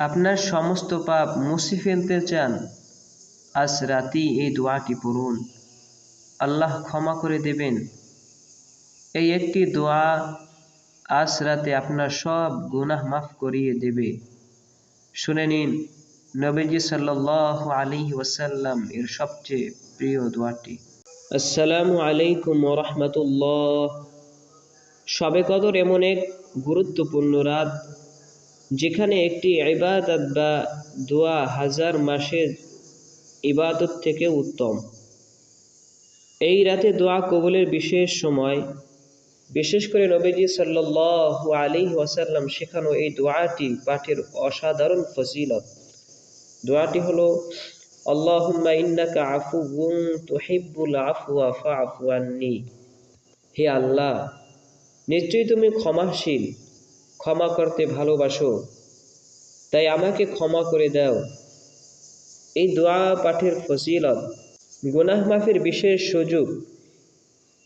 আপনার সমস্ত পাপ মুছে ফেলতে চান, আজ রাতেই এই দোয়াটি পড়ুন। আল্লাহ ক্ষমা করে দেবেন। এই একটি দোয়া আজ রাতে আপনার সব গুনাহ মাফ করিয়ে দেবে। শুনে নিন, নবীজি সাল্লাহ আলী ওয়াসাল্লাম এর সবচেয়ে প্রিয় দোয়াটি। আসসালামু আলাইকুম রহমতুল্লাহ। সবে কদর এমন এক গুরুত্বপূর্ণ রাত যেখানে একটি ইবাদত বা দোয়া হাজার মাসের ইবাদত থেকে উত্তম। এই রাতে দোয়া কবুলের বিশেষ সময়, বিশেষ করে নবীজি সাল্লাহ আলী ওয়াসাল্লাম শেখানো এই দোয়াটি পাঠের অসাধারণ ফজিলত। দোয়াটি হলো হে আল্লাহ, নিশ্চয়ই তুমি ক্ষমাশীল। ক্ষমা করতে ভালোবাসো। তাই আমাকে ক্ষমা করে দাও। এই দোয়া পাঠের ফজিলত, গুনাহ মাফের বিশেষ সুযোগ।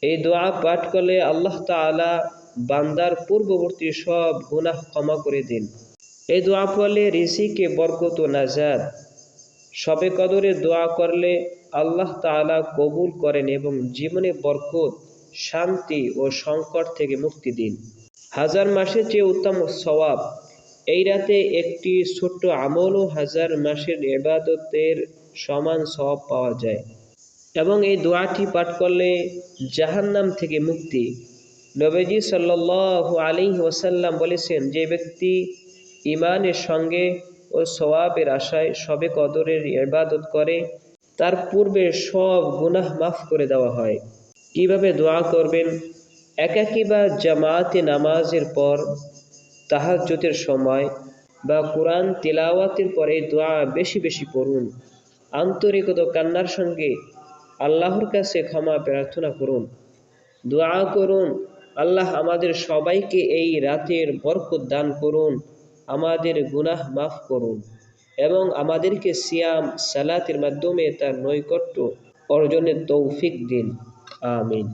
এই দোয়া পাঠ করলে আল্লাহ তালা বান্দার পূর্ববর্তী সব গুনাহ ক্ষমা করে দিন। এই দোয়া পড়লে ঋষিকে বরকত নাজাদ সবে কদরে দোয়া করলে আল্লাহ তালা কবুল করেন এবং জীবনে বরকত, শান্তি ও সংকট থেকে মুক্তি দিন। হাজার মাসের চেয়ে উত্তম সওয়াব। এই রাতে একটি ছোট্ট আমলও হাজার মাসের এবাদতের সমান সওয়াব পাওয়া যায়। এবং এই দোয়াটি পাঠ করলে জাহান্নাম থেকে মুক্তি। নবীজি সাল্লাহ আলী ওসাল্লাম বলেছেন, যে ব্যক্তি ইমানের সঙ্গে ও সওয়াবের আশায় সবে কদরের ইবাদত করে, তার পূর্বে সব গুনাহ মাফ করে দেওয়া হয়। কীভাবে দোয়া করবেন? একাকি বা জামাতে নামাজের পর তাহাজ্যতের সময় বা কোরআন তেলাওয়াতের পরে দোয়া বেশি বেশি পড়ুন। আন্তরিকত কান্নার সঙ্গে আল্লাহর কাছে ক্ষমা প্রার্থনা করুন। দোয়া করুন, আল্লাহ আমাদের সবাইকে এই রাতের বরকত দান করুন, আমাদের গুনাহ মাফ করুন এবং আমাদেরকে সিয়াম, সালাতের মাধ্যমে তার নৈকট্য অর্জনের তৌফিক দিন। আমিন।